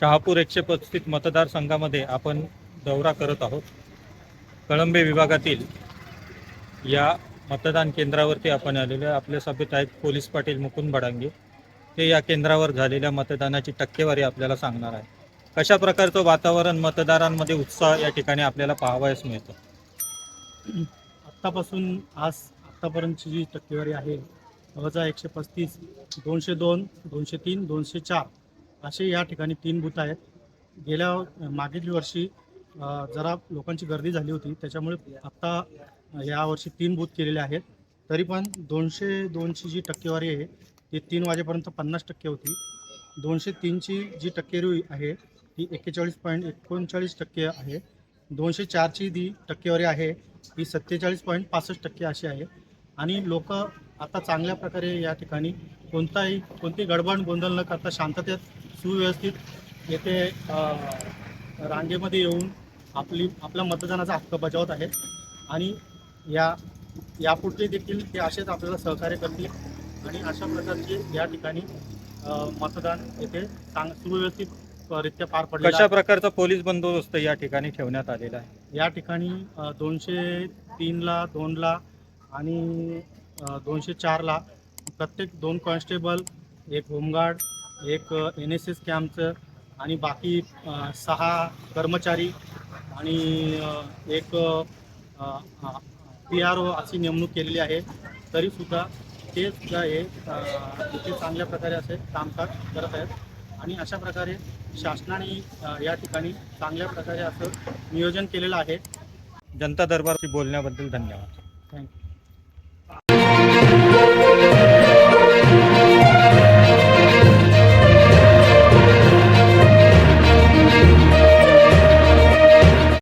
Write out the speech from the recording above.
शहापूर एकशे पस्तीस मतदारसंघामध्ये आपण दौरा करत आहोत. कळंबे विभागातील या मतदान केंद्रावरती आपण आलेलो आहे. आपल्या सभेत आहेत पोलीस पाटील मुकुंद बडांगे. ते या केंद्रावर झालेल्या मतदानाची टक्केवारी आपल्याला सांगणार आहे कशा प्रकारचं वातावरण मतदारांमध्ये उत्साह या ठिकाणी आपल्याला पाहावयास मिळतं? आत्तापासून आज आत्तापर्यंतची जी टक्केवारी आहे वजा एकशे पस्तीस दोनशे दोन दोनशे तीन दोनशे चार असे या ठिकाणी तीन बूथ आहेत. गेल्या मागील वर्षी जरा लोकांची गर्दी झाली होती. त्याच्यामुळे आत्ता यावर्षी तीन बूथ केलेले आहेत. तरी पण दोनशे दोनची जी टक्केवारी आहे ती तीन वाजेपर्यंत पन्नास टक्के होती. दोनशे तीनची जी टक्केवारी आहे ती एक्केचाळीस पॉईंट एकोणचाळीस टक्के आहे. दोनशे चारची जी टक्केवारी आहे ही सत्तेचाळीस पॉईंट पासष्ट टक्के अशी आहे. आणि लोक आता चांगल्या प्रकारे या ठिकाणी कोणताही कोणती गडबड गोंधळ न करता शांततेत सुव्यवस्थित येथे रांगेमध्ये येऊन आपली आपल्या मतदानाचा हक्क बजावत आहेत. आणि या यापुढचे देखील ते असेच आपल्याला सहकार्य करतील. आणि अशा प्रकारचे या ठिकाणी मतदान येथे चांग सुव्यवस्थित रित्या पार पडले कशा प्रकारचा पोलीस बंदोबस्त या ठिकाणी ठेवण्यात आलेला आहे? या ठिकाणी दोनशे तीनला दोनला आणि दोनशे चारला प्रत्येक दोन कॉन्स्टेबल एक होमगार्ड एक एन एस एस कॅम्पचं आणि बाकी सहा कर्मचारी आणि एक पी आर ओ अशी नेमणूक केलेली आहे. तरीसुद्धा ते सुद्धा हे इथे चांगल्या प्रकारे असे कामकाज करत आहेत. आणि अशा प्रकारे शासनाने या ठिकाणी चांगल्या प्रकारे असं नियोजन केलेलं आहे. जनता दरबारशी बोलण्याबद्दल धन्यवाद. थँक्यू